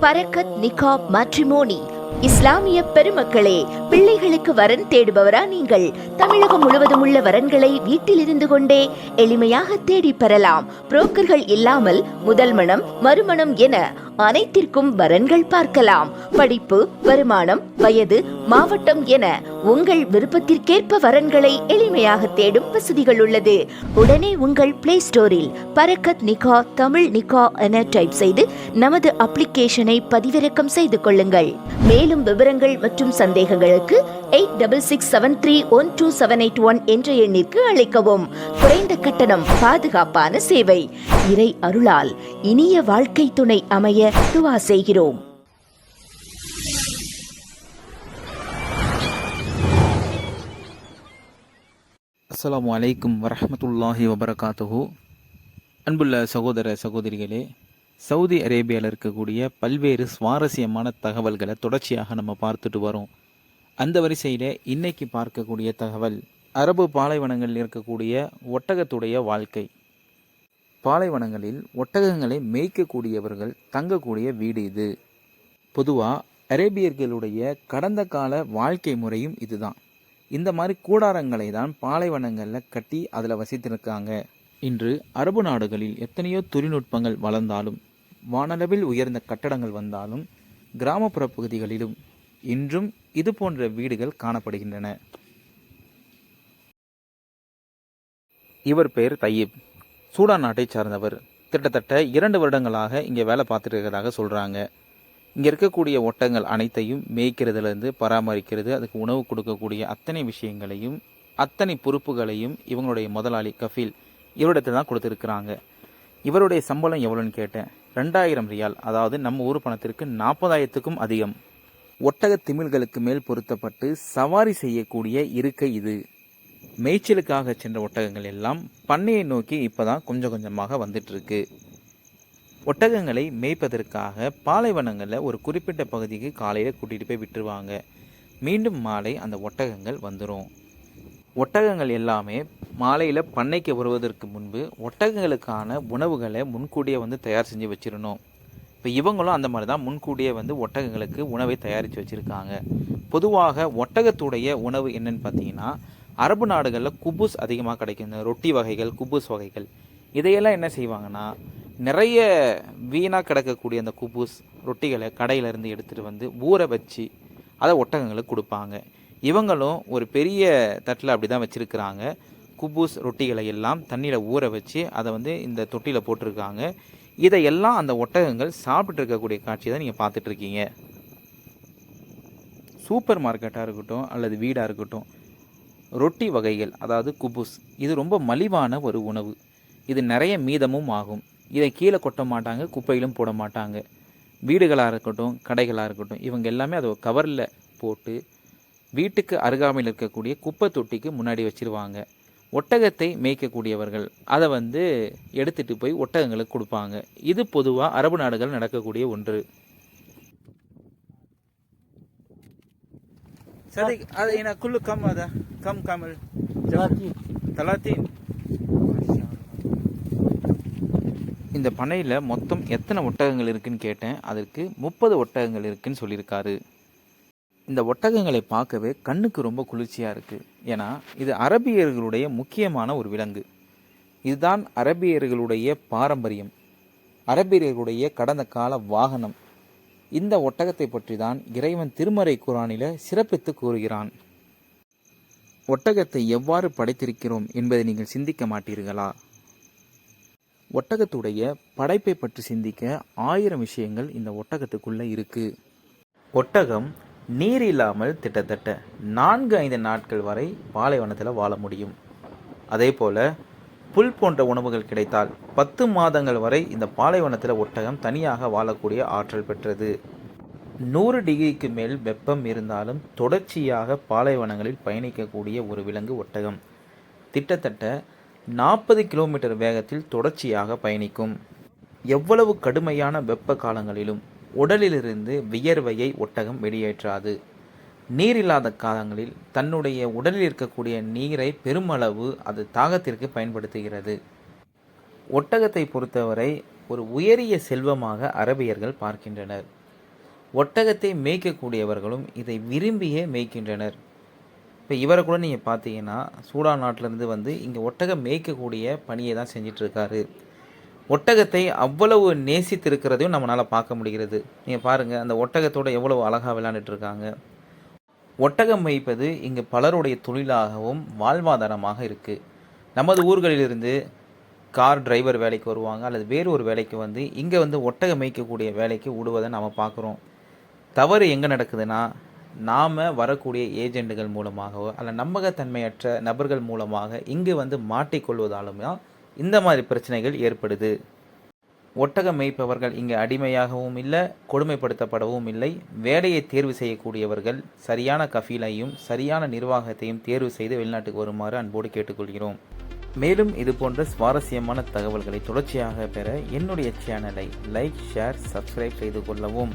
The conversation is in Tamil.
பரக்கத் நிகாப் மேட்ரிமோனி. இஸ்லாமிய பெருமக்களே பிள்ளைகளுக்கு வரன் தேடுபவரா நீங்கள்? தமிழகம் முழுவதும் உள்ள வரன்களை வீட்டில் இருந்து கொண்டே எளிமையாக தேடி பெறலாம். புரோக்கர்கள் இல்லாமல் முதல் மனம் மறுமணம் என அனைத்திற்கும் வரன்கள் பார்க்கலாம். படிப்பு வருமானம் வயது மாவட்டம் என உங்கள் விருப்பத்திற்கேற்ப வரன்களை எளிமையாக தேடும் வசதிகள் உள்ளது. உடனே உங்கள் பிளே ஸ்டோரில் பரக்கத் நிகா தமிழ் நிகா என டைப் செய்து நமது அப்ளிகேஷனை பதிவிறக்கம் செய்து கொள்ளுங்கள். மேலும் விவரங்கள் மற்றும் சந்தேகங்களுக்கு eight double six seven three one two seven eight one என்ற எண்ணிற்கு அழைக்கவும். குறைந்த கட்டணம் பாதுகாப்பான சேவை. இறை அருளால் இனிய வாழ்க்கை துணை அமைய துவா செய்கிறோம். அஸ்லாம் வலைக்கும் வரமத்துல்லாஹி வபரகாத்துஹூ. அன்புள்ள சகோதர சகோதரிகளே சவுதி அரேபியாவில் இருக்கக்கூடிய பல்வேறு சுவாரஸ்யமான தகவல்களை தொடர்ச்சியாக நம்ம பார்த்துட்டு வரோம். அந்த வரிசையில் இன்னைக்கு பார்க்கக்கூடிய தகவல் அரபு பாலைவனங்களில் இருக்கக்கூடிய ஒட்டகத்துடைய வாழ்க்கை. பாலைவனங்களில் ஒட்டகங்களை மேய்க்கக்கூடியவர்கள் தங்கக்கூடிய வீடு இது. பொதுவாக அரேபியர்களுடைய கடந்த கால வாழ்க்கை முறையும் இதுதான். இந்த மாதிரி கூடாரங்களை தான் பாலைவனங்களில் கட்டி அதில் வசித்திருக்காங்க. இன்று அரபு நாடுகளில் எத்தனையோ தொழில்நுட்பங்கள் வளர்ந்தாலும் வானளவில் உயர்ந்த கட்டடங்கள் வந்தாலும் கிராமப்புற பகுதிகளிலும் இன்றும் இது போன்ற வீடுகள் காணப்படுகின்றன. இவர் பெயர் தையீப். சூடான் நாட்டைச் சார்ந்தவர். கிட்டத்தட்ட இரண்டு வருடங்களாக இங்கே வேலை பார்த்துட்டு இருக்கிறதாக சொல்கிறாங்க இங்கே இருக்கக்கூடிய ஒட்டங்கள் அனைத்தையும் மேய்க்கிறதுலேருந்து பராமரிக்கிறது அதுக்கு உணவு கொடுக்கக்கூடிய அத்தனை விஷயங்களையும் அத்தனை பொறுப்புகளையும் இவங்களுடைய முதலாளி கஃபீல் இவரிடத்தில் தான் கொடுத்துருக்குறாங்க. இவருடைய சம்பளம் எவ்வளோன்னு கேட்டேன். ரெண்டாயிரம் ரியால் அதாவது நம்ம ஊர் பணத்திற்கு நாற்பதாயிரத்துக்கும் அதிகம். ஒட்டக திமிழ்களுக்கு மேல் பொருத்தப்பட்டு சவாரி செய்யக்கூடிய இருக்கை இது. மேய்ச்சலுக்காக சென்ற ஒட்டகங்கள் எல்லாம் பண்ணையை நோக்கி இப்போதான் கொஞ்சம் கொஞ்சமாக வந்துட்டுருக்கு. ஒட்டகங்களை மேய்ப்பதற்காக பாலைவனங்களில் ஒரு குறிப்பிட்ட பகுதிக்கு காலையில் கூட்டிகிட்டு போய் விட்டுருவாங்க. மீண்டும் மாலை அந்த ஒட்டகங்கள் வந்துடும் ஒட்டகங்கள் எல்லாமே மாலையில் பண்ணைக்கு வருவதற்கு முன்பு ஒட்டகங்களுக்கான உணவுகளை முன்கூடியே வந்து தயார் செஞ்சு வச்சிடணும். இப்போ இவங்களும் அந்த மாதிரி தான் முன்கூட்டியே வந்து ஒட்டகங்களுக்கு உணவை தயாரித்து வச்சுருக்காங்க. பொதுவாக ஒட்டகத்துடைய உணவு என்னன்னு பார்த்தீங்கன்னா அரபு நாடுகளில் குபூஸ் அதிகமாக கிடைக்கும் இந்த ரொட்டி வகைகள் குபூஸ் வகைகள். இதையெல்லாம் என்ன செய்வாங்கன்னா நிறைய வீணாக கிடக்கக்கூடிய அந்த குபூஸ் ரொட்டிகளை கடையிலேருந்து எடுத்துகிட்டு வந்து ஊற வச்சு அதை ஒட்டகங்களுக்கு கொடுப்பாங்க. இவங்களும் ஒரு பெரிய தட்டில் அப்படி தான் வச்சுருக்கிறாங்க. குபூஸ் ரொட்டிகளை எல்லாம் தண்ணியில் ஊற வச்சு அதை வந்து இந்த தொட்டியில் போட்டிருக்காங்க. இதையெல்லாம் அந்த ஒட்டகங்கள் சாப்பிட்டு இருக்கக்கூடிய காட்சி தான் நீங்கள் பார்த்துட்ருக்கீங்க சூப்பர் மார்க்கெட்டாக இருக்கட்டும் அல்லது வீடாக இருக்கட்டும் ரொட்டி வகைகள் அதாவது குபுஸ் இது ரொம்ப மலிவான ஒரு உணவு. இது நிறைய மீதமும் ஆகும். இதை கீழே கொட்ட மாட்டாங்க குப்பையிலும் போட மாட்டாங்க. வீடுகளாக இருக்கட்டும் கடைகளாக இருக்கட்டும் இவங்க எல்லாமே அதை கவரில் போட்டு வீட்டுக்கு அருகாமையில் இருக்கக்கூடிய குப்பை தொட்டிக்கு முன்னாடி வச்சிருவாங்க. ஒட்டகத்தை மேய்க்கக்கூடியவர்கள் அதை வந்து எடுத்துகிட்டு போய் ஒட்டகங்களுக்கு கொடுப்பாங்க. இது பொதுவாக அரபு நாடுகள் நடக்கக்கூடிய ஒன்று. சரி அது என்ன குல்லு கம் அத கம் கமல் தலாத்தீன் இந்த பண்ணையில் மொத்தம் எத்தனை ஒட்டகங்கள் இருக்குன்னு கேட்டேன். அதற்கு முப்பது ஒட்டகங்கள் இருக்குன்னு சொல்லியிருக்காரு. இந்த ஒட்டகங்களை பார்க்கவே கண்ணுக்கு ரொம்ப குளிர்ச்சியாக இருக்குது ஏன்னா இது அரபியர்களுடைய முக்கியமான ஒரு விலங்கு. இதுதான் அரபியர்களுடைய பாரம்பரியம். அரபியர்களுடைய கடந்த கால வாகனம். இந்த ஒட்டகத்தை பற்றி தான் இறைவன் திருமறை குரானில சிறப்பித்து கூறுகிறான். ஒட்டகத்தை எவ்வாறு படைத்திருக்கிறோம் என்பதை நீங்கள் சிந்திக்க மாட்டீர்களா? ஒட்டகத்துடைய படைப்பை பற்றி சிந்திக்க ஆயிரம் விஷயங்கள் இந்த ஒட்டகத்துக்குள்ள இருக்கு. ஒட்டகம் நீர் இல்லாமல் கிட்டத்தட்ட நான்கு ஐந்து நாட்கள் வரை பாலைவனத்தில் வாழ முடியும். அதே போல புல் போன்ற உணவுகள் கிடைத்தால் பத்து மாதங்கள் வரை இந்த பாலைவனத்தில் ஒட்டகம் தனியாக வாழக்கூடிய ஆற்றல் பெற்றது. நூறு டிகிரிக்கு மேல் வெப்பம் இருந்தாலும் தொடர்ச்சியாக பாலைவனங்களில் பயணிக்கக்கூடிய ஒரு விலங்கு ஒட்டகம். கிட்டத்தட்ட நாற்பது கிலோமீட்டர் வேகத்தில் தொடர்ச்சியாக பயணிக்கும். எவ்வளவு கடுமையான வெப்ப காலங்களிலும் உடலிலிருந்து வியர்வையை ஒட்டகம் வெளியேற்றாது. நீர் இல்லாத காலங்களில் தன்னுடைய உடலில் இருக்கக்கூடிய நீரை பெருமளவு அது தாகத்திற்கு பயன்படுத்துகிறது. ஒட்டகத்தை பொறுத்தவரை ஒரு உயரிய செல்வமாக அரபியர்கள் பார்க்கின்றனர். ஒட்டகத்தை மேய்க்கக்கூடியவர்களும் இதை விரும்பியே மேய்க்கின்றனர். இப்போ இவரை கூட நீங்கள் பார்த்தீங்கன்னா சூடான் நாட்டிலேருந்து வந்து இங்கே ஒட்டகம் மேய்க்கக்கூடிய பணியை தான் செஞ்சிட்ருக்காரு. ஒட்டகத்தை அவ்வளவு நேசித்திருக்கிறதையும் நம்மளால் பார்க்க முடிகிறது. நீங்கள் பாருங்கள் அந்த ஒட்டகத்தோட எவ்வளவு அழகாக விளையாண்டுட்டு இருக்காங்க ஒட்டகம் மேய்ப்பது இங்கு பலருடைய தொழிலாகவும் வாழ்வாதாரமாக இருக்குது நமது ஊர்களிலிருந்து கார் டிரைவர் வேலைக்கு வருவாங்க அல்லது வேறு ஒரு வேலைக்கு வந்து இங்கே வந்து ஒட்டகம் மேய்க்கக்கூடிய வேலைக்கு விடுவதை நாம் பார்க்குறோம். தவறு எங்கே நடக்குதுன்னா நாம் வரக்கூடிய ஏஜெண்டுகள் மூலமாகவோ அல்ல நம்பகத்தன்மையற்ற நபர்கள் மூலமாக இங்கு வந்து மாட்டிக்கொள்வதாலும் தான் இந்த மாதிரி பிரச்சனைகள் ஏற்படுது. ஒட்டகம் மேய்ப்பவர்கள் இங்கு அடிமையாகவும் இல்லை கொடுமைப்படுத்தப்படவும் இல்லை. வேலையை தேர்வு செய்யக்கூடியவர்கள் சரியான கஃபீலையும் சரியான நிர்வாகத்தையும் தேர்வு செய்து வெளிநாட்டுக்கு வருமாறு அன்போடு கேட்டுக்கொள்கிறோம். மேலும் இது போன்ற சுவாரஸ்யமான தகவல்களை தொடர்ச்சியாக பெற என்னுடைய சேனலை லைக் ஷேர் சப்ஸ்கிரைப் செய்து கொள்ளவும்.